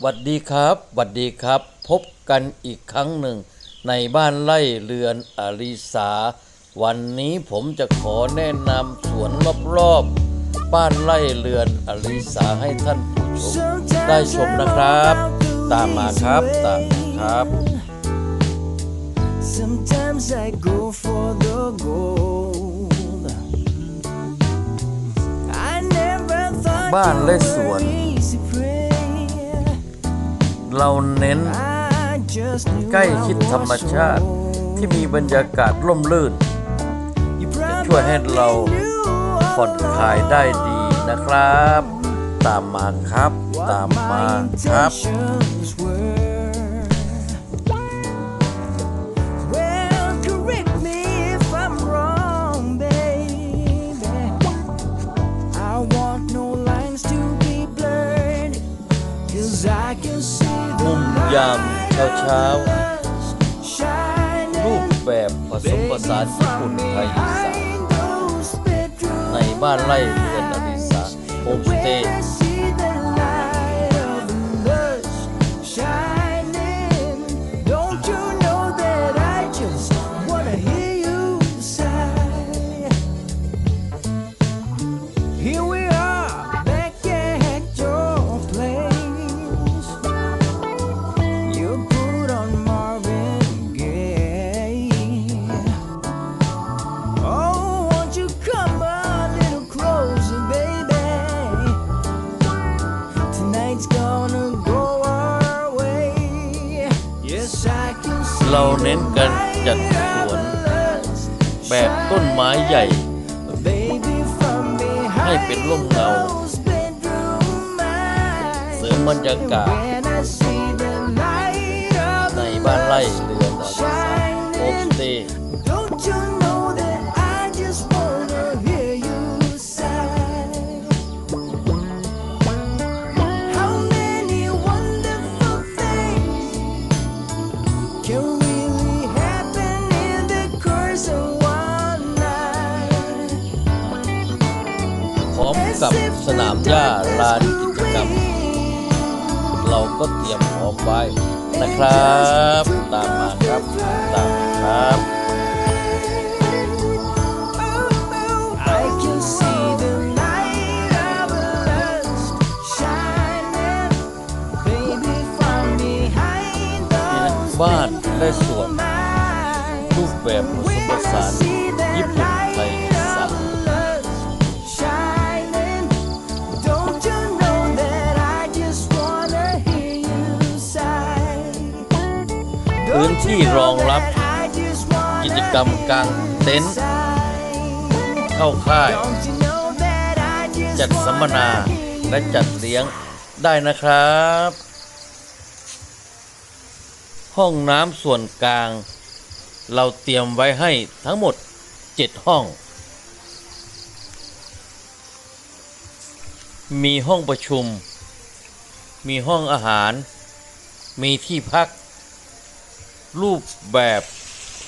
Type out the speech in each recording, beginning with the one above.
หวัดดีครับหวัดดีครับ พบกันอีกครั้งหนึ่ง ในบ้านไร่เรือนอลิสา วันนี้ผมจะขอแนะนำสวนรอบๆบ้านไร่เรือนอลิสาให้ท่านผู้ชมได้ชมนะครับ ตามมาครับตามมาครับ Sometimes I go for the gold. I never thought บ้าน you และส were วน easy prey. เราเน้น ใกล้ชิดธรรมชาติที่มีบรรยากาศร่มรื่น จะช่วยให้เราผ่อนคลายได้ดีนะครับ ตามมาครับ ตามมาครับ ยามเช้าเช้า รูปแบบผสมผสานญี่ปุ่นไทยอีสานในบ้านไร่เรือนอดิสาโฮมสเตย์ เราเน้นการจัดสวน แบบต้นไม้ใหญ่ ให้เป็นร่มเงา เสริมบรรยากาศ สนามหญ้าลานกิจกรรม เราก็เตรียมพร้อมไว้นะครับ ตามมาครับตามมาครับ I can see the light of lust shining, baby, from behind those บ้านและสวน eyes. รูปแบบผสมผสานญี่ปุ่น นที่รองรับ กิจกรรมกลางเต็นท์เข้าค่าย จัดสัมมนาและจัดเลี้ยงได้นะครับ ห้องน้ำส่วนกลาง เราเตรียมไว้ให้ทั้งหมด 7 ห้อง มีห้องประชุม มีห้องอาหาร มีที่พัก รูปแบบ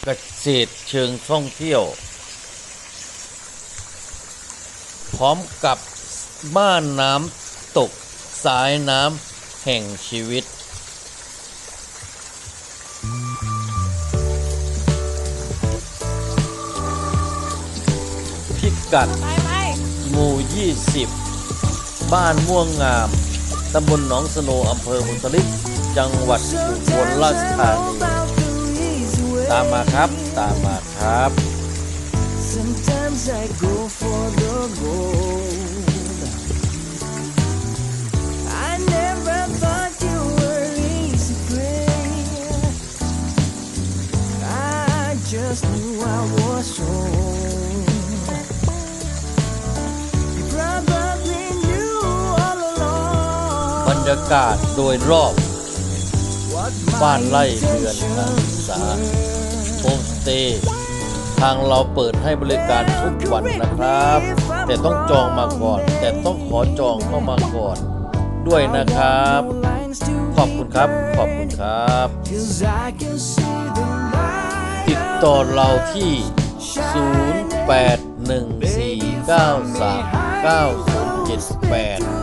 เกษตรเชิงท่องเที่ยว พร้อมกับบ้านน้ำตกสายน้ำแห่งชีวิต พิกัดหมู่ 20 บ้านม่วงงาม ตำบลหนองสโนอำเภอบุตริก จังหวัดอุบลราชธานี ตามมาครับ ตามมาครับ Sometimes I go for the gold. I never thought you were easy prey. I just knew I was wrong. You probably knew all บรร along ยากาศโดยรอบ what บ้าน my ไร่เรือนการศึก intentions ษา were. โฮมสเตย์ทางเราเปิดให้บริการทุกวันนะครับ แต่ต้องจองมาก่อน แต่ต้องขอจองเข้ามาก่อน ด้วยนะครับ ขอบคุณครับ ขอบคุณครับ ติดต่อเราที่ 0814939078